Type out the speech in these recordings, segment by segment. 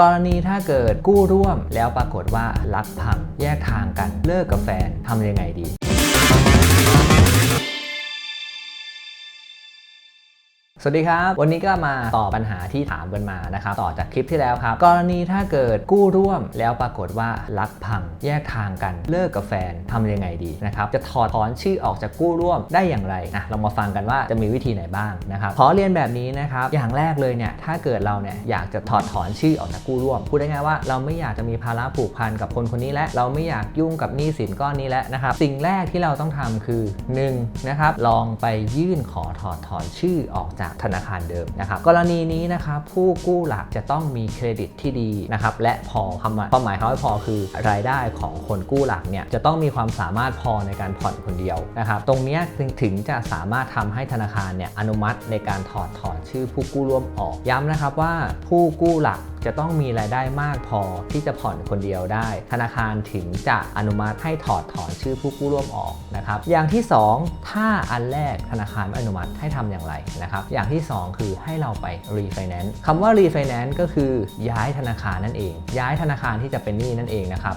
กรณีถ้าเกิดกู้ร่วมแล้วปรากฏว่ารักพังแยกทางกันเลิกกับแฟนทำยังไงดี สวัสดีครับ วันนี้ก็มาตอบปัญหาที่ถามกันมานะครับต่อจากคลิปที่แล้วครับ กรณีถ้าเกิดกู้ร่วมแล้วปรากฏว่ารักพังแยกทางกันเลิกกับแฟนทำยังไงดีนะครับจะถอดถอนชื่อออกจากกู้ร่วมได้อย่างไรนะเรามาฟังกันว่าจะมีวิธีไหนบ้างนะครับขอเรียนแบบนี้นะครับอย่างแรกเลยเนี่ยถ้าเกิดเราเนี่ยอยากจะถอดถอนชื่อออกจากกู้ร่วมพูดได้ง่ายว่าเราไม่อยากจะมีภาระผูกพันกับคนคนนี้และเราไม่อยากยุ่งกับหนี้สินก้อนนี้แล้วนะครับสิ่งแรกที่เราต้องทำคือ1นะครับลองไปยื่นขอถอดถอนชื่อออกจากธนาคารเดิมนะครับกรณีนี้นะครับผู้กู้หลักจะต้องมีเครดิตที่ดีนะครับและพอคำว่าความหมายเขาให้พอคือรายได้ของคนกู้หลักเนี่ยจะต้องมีความสามารถพอในการผ่อนคนเดียวนะครับตรงนี้ถึงถึงจะสามารถทำให้ธนาคารเนี่ยอนุมัติในการถอดถอนชื่อผู้กู้ร่วมออกย้ำนะครับว่าผู้กู้หลัก จะต้องมีรายได้มากพอที่จะผ่อนคนเดียวได้ ธนาคารถึงจะอนุมัติให้ถอดถอนชื่อผู้กู้ร่วมออกนะครับอย่างที่ 2 ถ้าอันแรกธนาคารไม่อนุมัติให้ทำอย่างไรนะครับอย่างที่ 2 คือให้เราไปรีไฟแนนซ์คำว่ารีไฟแนนซ์ก็คือย้ายธนาคารนั่นเอง ย้ายธนาคารที่จะเป็นหนี้นั่นเองนะครับ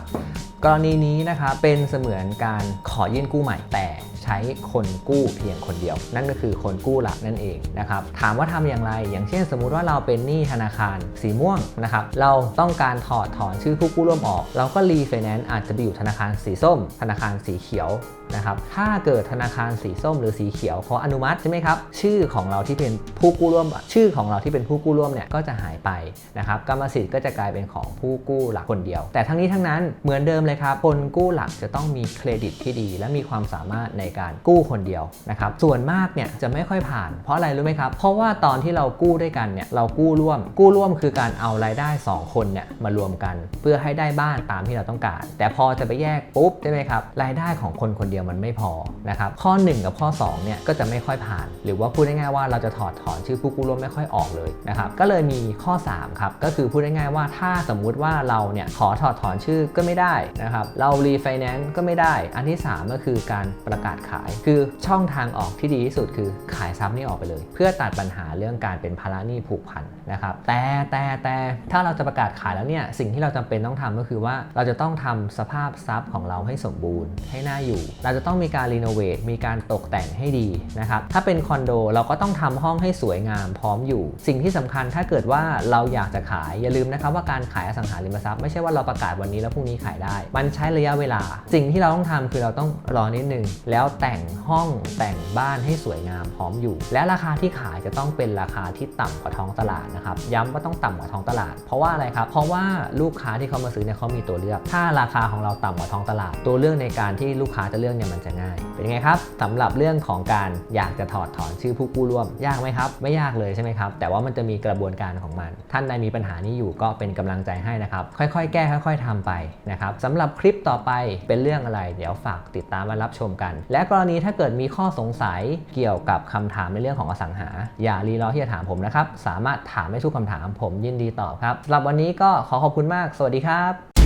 กรณีนี้นะครับเป็นเสมือนการขอยื่นกู้ใหม่แต่ ใช้คนกู้เพียงคนเดียว นั่นก็คือคนกู้หลักนั่นเองนะครับถามว่าทำอย่างไร อย่างเช่น สมมุติว่าเราเป็นหนี้ธนาคารสีม่วงนะครับเราต้องการถอดถอนชื่อผู้กู้ร่วมออก เราก็รีไฟแนนซ์อาจจะไปอยู่ธนาคารสีส้ม ธนาคารสีเขียวนะครับถ้าเกิดธนาคารสีส้มหรือสีเขียวเขาอนุมัติใช่ไหมครับ ชื่อของเราที่เป็นผู้กู้ร่วม ชื่อของเราที่เป็นผู้กู้ร่วมเนี่ยก็จะหายไปนะครับกรรมสิทธิ์ก็จะกลายเป็นของผู้กู้หลักคนเดียว แต่ทั้งนี้ทั้งนั้นเหมือนเดิมเลยครับคนกู้หลักจะต้องมีเครดิตที่ดี และมีความสามารถในการกู้คนเดียวนะครับส่วนมากเนี่ยจะไม่ค่อยผ่าน เพราะอะไรรู้ไหมครับ เพราะว่าตอนที่เรากู้ด้วยกันเนี่ยเรากู้ร่วม กู้ร่วมคือการเอารายได้ 2 คนเนี่ยมารวมกัน เพื่อให้ได้บ้านตามที่เราต้องการ แต่พอจะไปแยกปุ๊บใช่ไหมครับรายได้ของคนคนเดียวมันไม่พอนะครับข้อ 1 กับข้อ2เนี่ยก็จะไม่ค่อยผ่าน หรือว่าพูดง่ายๆว่าเราจะถอดถอนชื่อผู้กู้ร่วมไม่ค่อยออกเลยนะครับก็เลยมีข้อ3ครับก็คือพูดง่ายๆว่าถ้าสมมุติว่าเราเนี่ยขอถอดถอนชื่อก็ไม่ได้นะครับเรารีไฟแนนซ์ก็ไม่ได้ อันที่ 3 ก็คือการประกาศขาย คือช่องทางออกที่ดีที่สุดคือขายทรัพย์นี่ออกไปเลย เพื่อตัดปัญหาเรื่องการเป็นภาระหนี้ผูกพันนะครับแต่แต่แต่ถ้าเราจะประกาศขายแล้วเนี่ยสิ่งที่เราจำเป็นต้องทำก็คือว่าเราจะต้องทำสภาพทรัพย์ของเราให้สมบูรณ์ให้น่าอยู่ เราจะต้องมีการรีโนเวทมีการตกแต่งให้ดีนะครับถ้าเป็นคอนโดเราก็ต้องทำห้องให้สวยงามพร้อมอยู่ สิ่งที่สำคัญถ้าเกิดว่าเราอยากจะขายอย่าลืมนะครับว่าการขายอสังหาริมทรัพย์ไม่ใช่ว่าเราประกาศวันนี้แล้วพรุ่งนี้ขายได้ มันใช้ระยะเวลา สิ่งที่เราต้องทำคือเราต้องรอนิดนึงแล้วแต่งห้องแต่งบ้านให้สวยงามพร้อมอยู่ และราคาที่ขายจะต้องเป็นราคาที่ต่ำกว่าท้องตลาดนะครับย้ำว่าต้องต่ำกว่าท้องตลาด เพราะว่าอะไรครับเพราะว่าลูกค้าที่เขามาซื้อเนี่ยเขามีตัวเลือก ถ้าราคาของเราต่ำกว่าท้องตลาด ตัวเลือกในการที่ลูกค้าจะเลือกเนี่ยมันจะง่าย เป็นไงครับสำหรับเรื่องของการอยากจะถอดถอนชื่อผู้กู้ร่วม ยากไหมครับ ไม่ยากเลยใช่ไหมครับ แต่ว่ามันจะมีกระบวนการของมัน ท่านใดมีปัญหานี้อยู่ก็เป็นกำลังใจให้นะครับ ค่อยๆ แก้ค่อย ๆทำไปนะครับสำหรับคลิปต่อไปเป็นเรื่องอะไร เดี๋ยวฝากติดตามมารับชมกัน และกรณีถ้าเกิดมีข้อสงสัยเกี่ยวกับคำถามในเรื่องของอสังหา อย่ารีรอที่จะถามผมนะครับ สามารถถามได้ทุกคำถามผมยินดีตอบครับสำหรับวันนี้ก็ขอขอบคุณมาก สวัสดีครับ